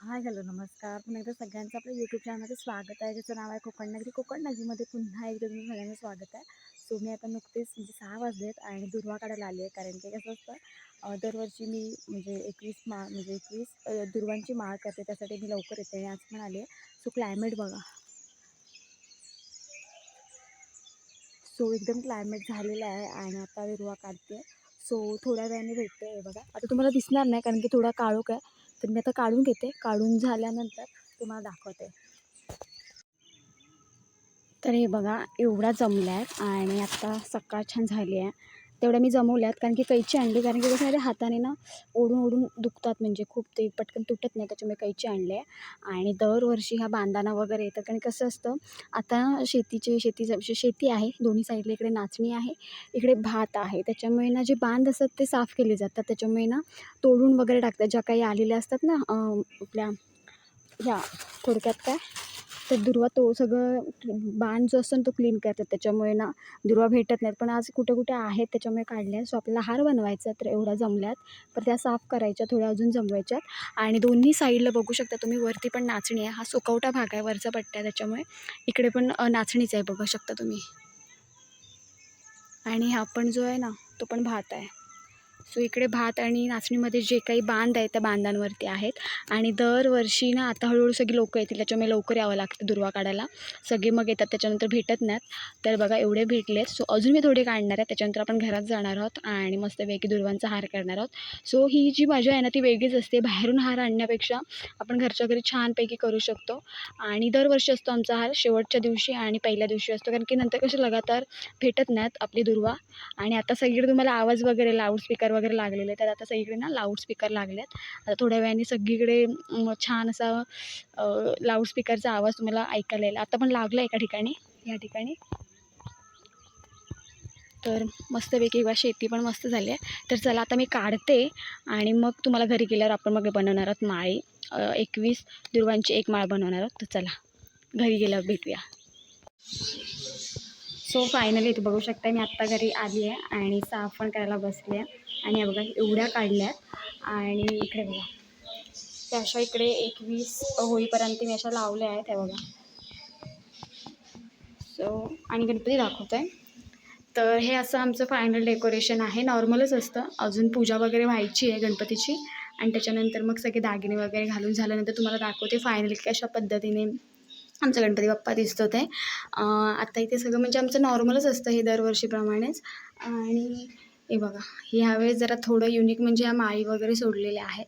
Hi hello नमस्कार. पुन्हा एकदा सगळ्यांचं आपल्या यूट्यूब चॅनलमध्ये स्वागत आहे. ज्याचं नाव आहे कोकण नगरी कोकण नगरीमध्ये पुन्हा एकदा तुम्ही सगळ्यांना स्वागत आहे. सो मी आता नुकतेच म्हणजे सहा वाजलेत आणि दुर्वा काढायला आली आहे. कारण की कसं असतं दरवर्षी मी म्हणजे एकवीस मा म्हणजे एकवीस दुर्वांची माळ करते. त्यासाठी मी लवकर येते. आणि आज पण आले आहे सो क्लायमेट बघा. सो एकदम क्लायमेट झालेलं आहे आणि आता दुर्वा काढते. सो थोड्या वेळाने भेटते बघा. आता तुम्हाला दिसणार नाही कारण की थोडा काळोख आहे. तर मी आता काढून घेते. काढून झाल्यानंतर तुम्हाला दाखवते. तर हे बघा एवढा जमला आहे आणि आत्ता सकाळ छान झाली आहे तेवढ्या मी जमवल्यात कारण की कैची आणली कारण की कसं आहे हाताने ना ओढून ओढून दुखतात म्हणजे खूप ते पटकन तुटत नाही त्याच्यामुळे कैची आणली आहे आणि दरवर्षी ह्या बांधाना वगैरे येतात कारण कसं असतं आता शेतीचे शेती शेती आहे दोन्ही साईडला इकडे नाचणी आहे इकडे भात आहे त्याच्यामुळे ना जे बांध असतात ते साफ केले जातात त्याच्यामुळे ना तोडून वगैरे टाकतात ज्या काही आलेल्या असतात ना आपल्या ह्या थोडक्यात काय तर दुर्वा तो सगळं बाण जो असतो ना तो क्लीन करतात. त्याच्यामुळे ना दुर्वा भेटत नाहीत. पण आज कुठे कुठे आहेत त्याच्यामुळे काढल्या सो आपल्याला हार बनवायचा तर एवढा जमल्यात. तर त्या साफ करायच्या थोड्या अजून जमवायच्यात. आणि दोन्ही साईडला बघू शकता तुम्ही वरती पण नाचणी आहे. हा सुकवटा भाग आहे वरचा पट्टा आहे त्याच्यामुळे. इकडे पण नाचणीच आहे बघू शकता तुम्ही. आणि हा पण जो आहे ना तो पण भात आहे. सो इकडे भात आणि नाचणीमध्ये जे काही बांध आहे त्या बांधांवरती आहेत. आणि दरवर्षी ना आता हळूहळू सगळी लोकं येतील त्याच्यामुळे लवकर यावं लागतं दुर्वा काढायला. सगळे मग येतात त्याच्यानंतर भेटत नाहीत. तर बघा एवढे भेटले सो अजून मी थोडे काढणार आहे. त्याच्यानंतर आपण घरात जाणार आहोत आणि मस्तपैकी दुर्वांचा हार करणार आहोत. सो ही जी मजा आहे ना ती वेगळीच असते. बाहेरून हार आणण्यापेक्षा आपण घरच्या घरी छानपैकी करू शकतो. आणि दरवर्षी असतो आमचा हार शेवटच्या दिवशी आणि पहिल्या दिवशी असतो. कारण की नंतर कसे लगातार भेटत नाहीत आपली दुर्वा. आणि आता सगळीकडे तुम्हाला आवाज वगैरे लाऊडस्पीकर वगैरे लागलेले तर आता सगळीकडे ना लाऊडस्पीकर लागले आहेत. आता थोड्या वेळाने सगळीकडे छान असा लाऊडस्पीकरचा आवाज तुम्हाला ऐकायला येईल. आता पण लागला एका ठिकाणी. या ठिकाणी. तर मस्तपैकी बा शेती पण मस्त झाली आहे. तर चला आता मी काढते आणि मग तुम्हाला घरी गेल्यावर आपण मग बनवणार आहोत माळी. एकवीस दुर्वांची एक माळ बनवणार आहोत. तर चला घरी गेल्यावर भेटूया. सो फायनली इथे बघू शकता मी आत्ता घरी आली आहे आणि साफ पण करायला बसली आहे. आणि बघा एवढ्या काढल्या आणि इकडे बघा. त्या अशा इकडे एकवीस होईपर्यंत मी अशा लावल्या आहेत त्या बघा. सो आणि गणपती दाखवत आहे तर हे असं आमचं फायनल डेकोरेशन आहे. नॉर्मलच असतं. अजून पूजा वगैरे व्हायची आहे गणपतीची. आणि त्याच्यानंतर मग सगळे दागिने वगैरे घालून झाल्यानंतर तुम्हाला दाखवते फायनली कशा पद्धतीने आमचा गणपती बाप्पा दिसतो ते. आत्ता इथे सगळं म्हणजे आमचं नॉर्मलच असतं हे दरवर्षीप्रमाणेच. आणि हे बघा ह्यावेळेस जरा थोडं युनिक म्हणजे ह्या माळी वगैरे सोडलेल्या आहेत.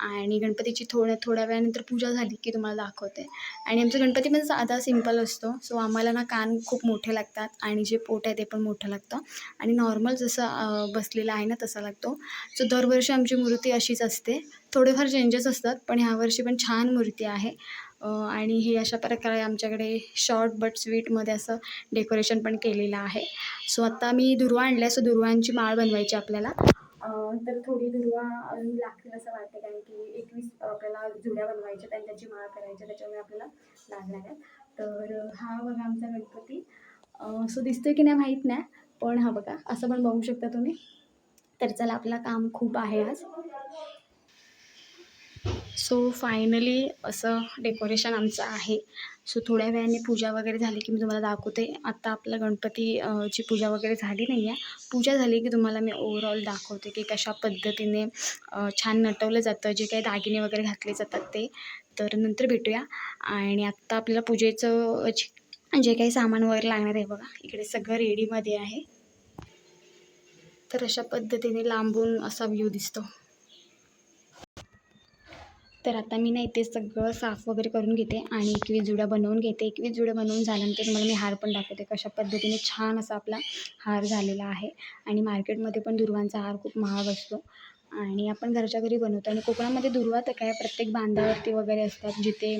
आणि गणपतीची थोड्या थोड्या वेळानंतर पूजा झाली की तुम्हाला दाखवते. आणि आमचा गणपती पण साधा सिंपल असतो. सो आम्हाला ना कान खूप मोठे लागतात आणि जे पोट आहे ते पण मोठं लागतं. आणि नॉर्मल जसं बसलेला बसलेलं आहे ना तसा लागतो. सो दरवर्षी आमची मूर्ती अशीच असते. थोडेफार चेंजेस असतात पण ह्यावर्षी पण छान मूर्ती आहे. आणि हे अशा प्रकारे आमच्याकडे शॉर्ट बट स्वीटमध्ये असं डेकोरेशन पण केलेलं आहे. सो आता मी दुर्वा आणल्या सो दुर्वांची माळ बनवायची आपल्याला. तर थोडी दुर्वा लागतील असं वाटतं कारण की एकवीस आपल्याला जुड्या बनवायच्या आणि त्याची माळ करायची त्याच्यामुळे आपल्याला लागणार आहेत. तर हा बघा आमचा गणपती. सो दिसतोय की नाही माहीत नाही पण हा बघा असं पण बघू शकता तुम्ही. तर चला आपलं काम खूप आहे आज. सो फायनली असं डेकोरेशन आमचं आहे. सो थोड्या वेळाने पूजा वगैरे झाली की मी तुम्हाला दाखवते. आत्ता आपलं गणपती ची पूजा वगैरे झाली नाही आहे. पूजा झाली की तुम्हाला मी ओवरऑल दाखवते की कशा पद्धतीने छान नटवलं जातं जे काही दागिने वगैरे घातले जातात ते. तर नंतर भेटूया. आणि आत्ता आपल्याला पूजेचं जे जे काही सामान वगैरे लागणार आहे बघा. इकडे सगळं रेडीमध्ये आहे. तर अशा पद्धतीने लांबून असा व्ह्यू दिसतो. तर आता मी ना इथे सगळं साफ वगैरे करून घेते आणि एकवीस जुड्या बनवून घेते. एकवीस जुड्या बनवून झाल्यानंतर तुम्हाला मी हार पण दाखवते कशा पद्धतीने छान असा आपला हार झालेला आहे. आणि मार्केटमध्ये पण दुर्वांचा हार खूप महाग असतो. आणि आपण घरच्या घरी बनवतो. आणि कोकणामध्ये दुर्वा तर काय प्रत्येक बांधावरती वगैरे असतात जिथे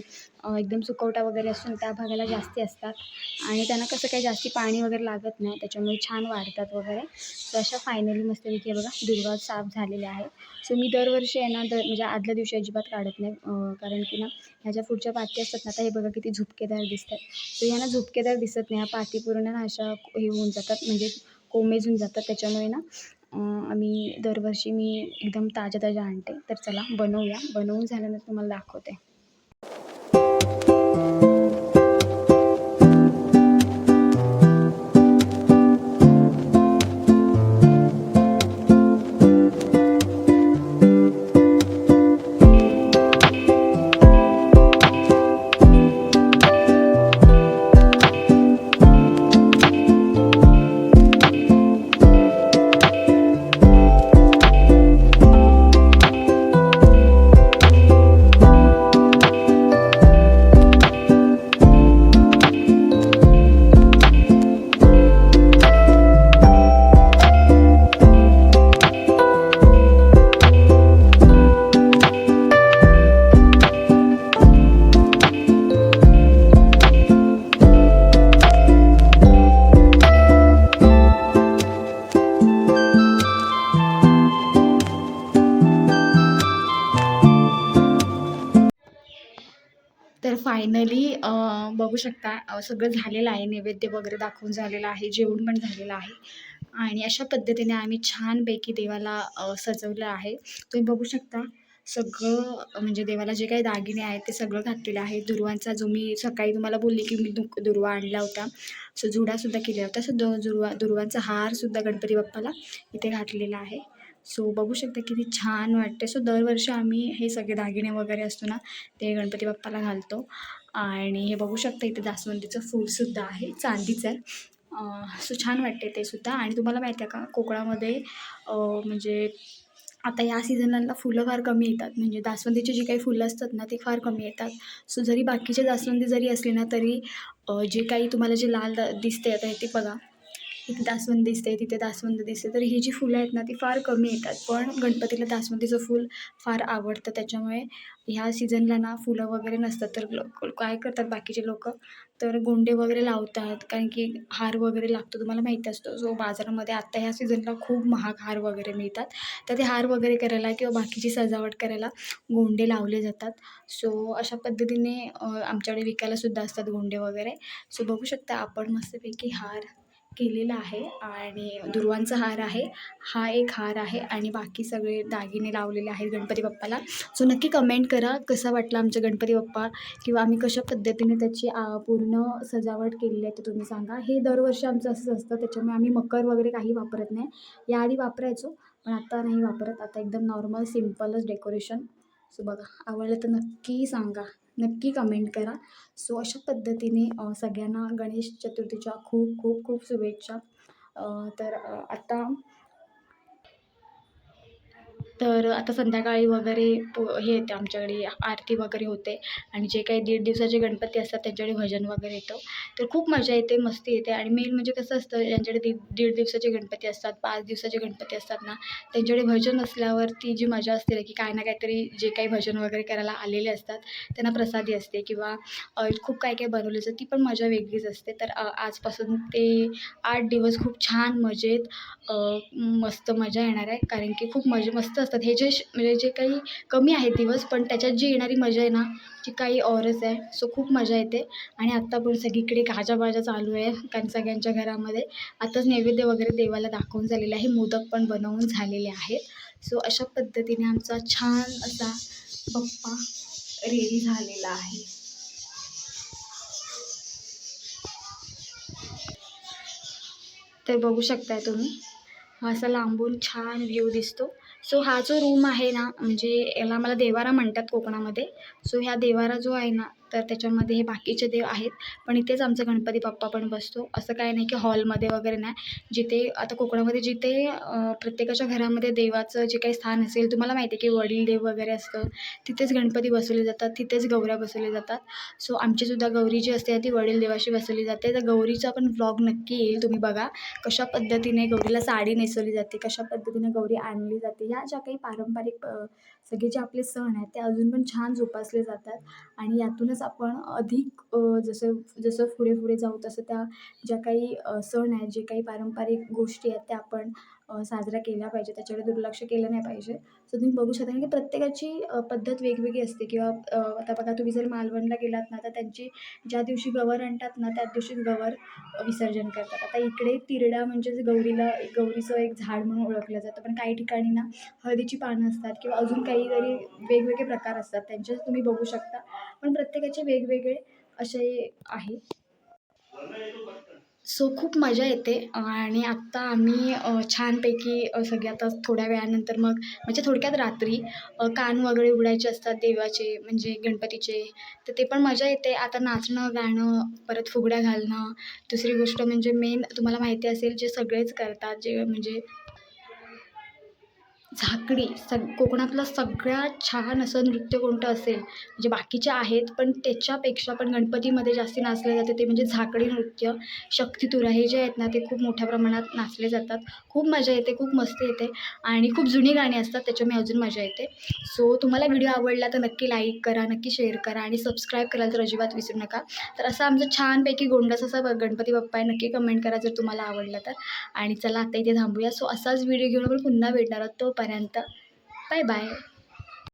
एकदम सुकवटा वगैरे असून त्या भागाला जास्ती असतात. आणि त्यांना कसं काही जास्ती पाणी वगैरे लागत नाही त्याच्यामुळे छान वाढतात वगैरे. तर अशा फायनली मस्तपैकी हे बघा दुर्वा साफ झालेले आहे. सो मी दरवर्षी आहे ना दर म्हणजे आदल्या दिवशी अजिबात काढत नाही कारण की ना ह्याच्या पुढच्या पाती असतात ना आता हे बघा किती झुपकेदार दिसतात. तर ह्या ना झुपकेदार दिसत नाही ह्या पाती पूर्ण ना अशा हे होऊन जातात म्हणजे कोमेजून जातात. त्याच्यामुळे ना आम्ही दरवर्षी मी एकदम ताज्या ताज्या आणते. तर चला बनवूया. बनवून झाल्यानंतर तुम्हाला दाखवते. बघू शकता. सगळं झालेलं आहे. नैवेद्य वगैरे दाखवून झालेलं आहे. जेवण पण झालेलं आहे. आणि अशा पद्धतीने आम्ही छानपैकी देवाला सजवलं आहे. तुम्ही बघू शकता सगळं म्हणजे देवाला जे काही दागिने आहेत ते सगळं घातलेलं आहे. दुर्वांचा जो मी सकाळी तुम्हाला बोलली की मी दु दुर्वा आणला होता. सो जुडासुद्धा केला होता. सो दुर्वा दुर्वांचा हारसुद्धा गणपती बाप्पाला इथे घातलेला आहे. सो बघू शकता किती छान वाटते सो दरवर्षी आम्ही हे सगळे दागिने वगैरे असतो ना ते गणपती बाप्पाला घालतो. आणि हे बघू शकता इथे जास्वंदीचं फूलसुद्धा आहे चांदीचं आहे. सो छान वाटते ते सुद्धा. आणि तुम्हाला माहिती आहे का कोकणामध्ये म्हणजे आता या सीझनला फुलं फार कमी येतात. म्हणजे जास्वंदीची जी काही फुलं असतात ना ती फार कमी येतात. सो जरी बाकीचे जास्वंदी जरी असली ना तरी जे काही तुम्हाला जे लाल दिसते आता हे ते बघा. इथे दासवंद दिसते तिथे दासवंद दिसते तर ही जी फुलं आहेत ना ती फार कमी येतात. पण गणपतीला दासवंदीचं फूल फार आवडतं. त्याच्यामुळे ह्या सीझनला ना फुलं वगैरे नसतात. तर लोक काय करतात बाकीचे लोक? तर गोंडे वगैरे लावतात. कारण की हार वगैरे लागतो तुम्हाला माहिती असतो. सो बाजारामध्ये आत्ता ह्या सीझनला खूप महाग हार वगैरे मिळतात. तर ते हार वगैरे करायला किंवा बाकीची सजावट करायला गोंडे लावले जातात. सो अशा पद्धतीने आमच्याकडे विकायलासुद्धा असतात गोंडे वगैरे. सो बघू शकता आपण मस्तपैकी हार. केलेला आहे आणि दुर्वांचा हार आहे. हा एक हार आहे आणि बाकी सगळे दागिने लावलेले आहेत गणपती बाप्पाला. सो नक्की कमेंट करा कसा वाटला आमचा गणपती बाप्पा किंवा आम्ही कशा पद्धतीने त्याची पूर्ण सजावट केलेली आहे ते तुम्ही सांगा. हे दरवर्षी आमचं असंच असतं. त्याच्यामुळे आम्ही मकर वगैरे काही वापरत नाही. याआधी वापरायचो पण आता नाही वापरत. आता एकदम नॉर्मल सिम्पलच डेकोरेशन सो बघा आवडलं तर नक्की सांगा. नक्की कमेंट करा. सो अशा पद्धतीने सगळ्यांना गणेश चतुर्थीच्या खूप खूप खूप शुभेच्छा. तर आत्ता आता तर आता संध्याकाळी वगैरे पो हे येते आमच्याकडे आरती वगैरे होते. आणि जे काही दीड दिवसाचे गणपती असतात त्यांच्याकडे भजन वगैरे येतं. तर खूप मजा येते मस्ती येते. आणि मेन म्हणजे कसं असतं ज्यांच्याकडे दीड दीड दिवसाचे गणपती असतात पाच दिवसाचे गणपती असतात ना त्यांच्याकडे भजन असल्यावर ती जी मजा असते ना की काय ना काहीतरी जे काही भजन वगैरे करायला आलेले असतात त्यांना प्रसादी असते. किंवा खूप काय काय बनवलं असतं ती पण मजा वेगळीच असते. तर आजपासून ते आठ दिवस खूप छान मजेत मस्त मजा येणार आहे. कारण की खूप मजे मस्त असतात. हे जे श- म्हणजे जे काही कमी आहेत दिवस पण त्याच्यात जी येणारी मजा आहे ना ती काही औरच आहे. सो खूप मजा येते. आणि आत्ता पण सगळीकडे गाजाबाजा चालू आहे कारण सगळ्यांच्या घरामध्ये. आताच नैवेद्य वगैरे देवाला दाखवून झालेलं आहे. मोदक पण बनवून झालेले आहेत. सो अशा पद्धतीने आमचा छान असा बप्पा रेडी झालेला आहे. तर बघू शकताय तुम्ही. असा लांबून छान व्ह्यू दिसतो. सो हा जो रूम आहे ना म्हणजे याला मला देवारा म्हणतात कोकणामध्ये. सो ह्या देवारा जो आहे ना तर त्याच्यामध्ये हे बाकीचे देव आहेत. पण इथेच आमचा गणपती बाप्पा पण बसतो. असं काय नाही की हॉलमध्ये वगैरे नाही. जिथे आता कोकणामध्ये जिथे प्रत्येकाच्या घरामध्ये देवाचं जे काही स्थान असेल तुम्हाला माहिती आहे की वडील देव वगैरे असतं. तिथेच गणपती बसवले जातात. तिथेच गौऱ्या बसवल्या जातात. सो आमचीसुद्धा गौरी जी असते ती वडील देवाशी बसवली जाते. तर गौरीचा पण व्लॉग नक्की येईल तुम्ही बघा. कशा पद्धतीने गौरीला साडी नेसवली जाते कशा पद्धतीने गौरी आणली जाते ह्या ज्या काही पारंपरिक सगळे जे आपले सण आहेत ते अजून पण छान जोपासले जातात. आणि यातूनच आपण अधिक जसं जसं पुढे पुढे जाऊ तसं त्या ज्या काही सण आहेत जे काही पारंपरिक गोष्टी आहेत त्या आपण साजरा केला पाहिजे त्याच्याकडे दुर्लक्ष केलं नाही पाहिजे. सो तुम्ही बघू शकता की प्रत्येकाची पद्धत वेगवेगळी असते. किंवा आता बघा तुम्ही जर मालवणला गेलात ना तर त्यांची ज्या दिवशी गवर आणतात ना त्याच दिवशीच गवर विसर्जन करतात. आता इकडे तिरडा म्हणजेच गौरीला गौरीचं एक झाड म्हणून ओळखलं जातं. पण काही ठिकाणी ना हळदीची पानं असतात किंवा अजून काहीतरी वेगवेगळे प्रकार असतात. त्यांचे तुम्ही बघू शकता. पण प्रत्येकाचे वेगवेगळे असे आहे. सो खूप मजा येते आणि आत्ता आम्ही छानपैकी सगळे आता थोड्या वेळानंतर मग म्हणजे थोडक्यात रात्री कान वगैरे उघडायचे असतात देवाचे म्हणजे गणपतीचे तर ते पण मजा येते. आता नाचणं गाणं परत फुगड्या घालणं दुसरी गोष्ट म्हणजे मेन तुम्हाला माहिती असेल जे सगळेच करतात जे म्हणजे झाकडी सग कोकणातलं सगळ्यात छान असं नृत्य कोणतं असेल? म्हणजे बाकीचे आहेत पण त्याच्यापेक्षा पण गणपतीमध्ये जास्ती नाचले जाते ते म्हणजे झाकडी नृत्य. शक्तितुरा हे जे आहेत ना ते खूप मोठ्या प्रमाणात नाचले जातात. खूप मजा येते खूप मस्त येते आणि खूप जुनी गाणी असतात त्याच्यामुळे अजून मजा येते. सो तुम्हाला व्हिडिओ आवडला तर नक्की लाईक करा नक्की शेअर करा आणि सबस्क्राईब करायला तर अजिबात विसरू नका. तर असं आमचं छानपैकी गोंडस असा गणपती बाप्पा आहे नक्की कमेंट करा जर तुम्हाला आवडला तर. आणि चला आता इथे थांबूया. सो असाच व्हिडिओ घेऊन आपण पुन्हा भेटणार आहोत. तो तोपर्यंत बाय बाय.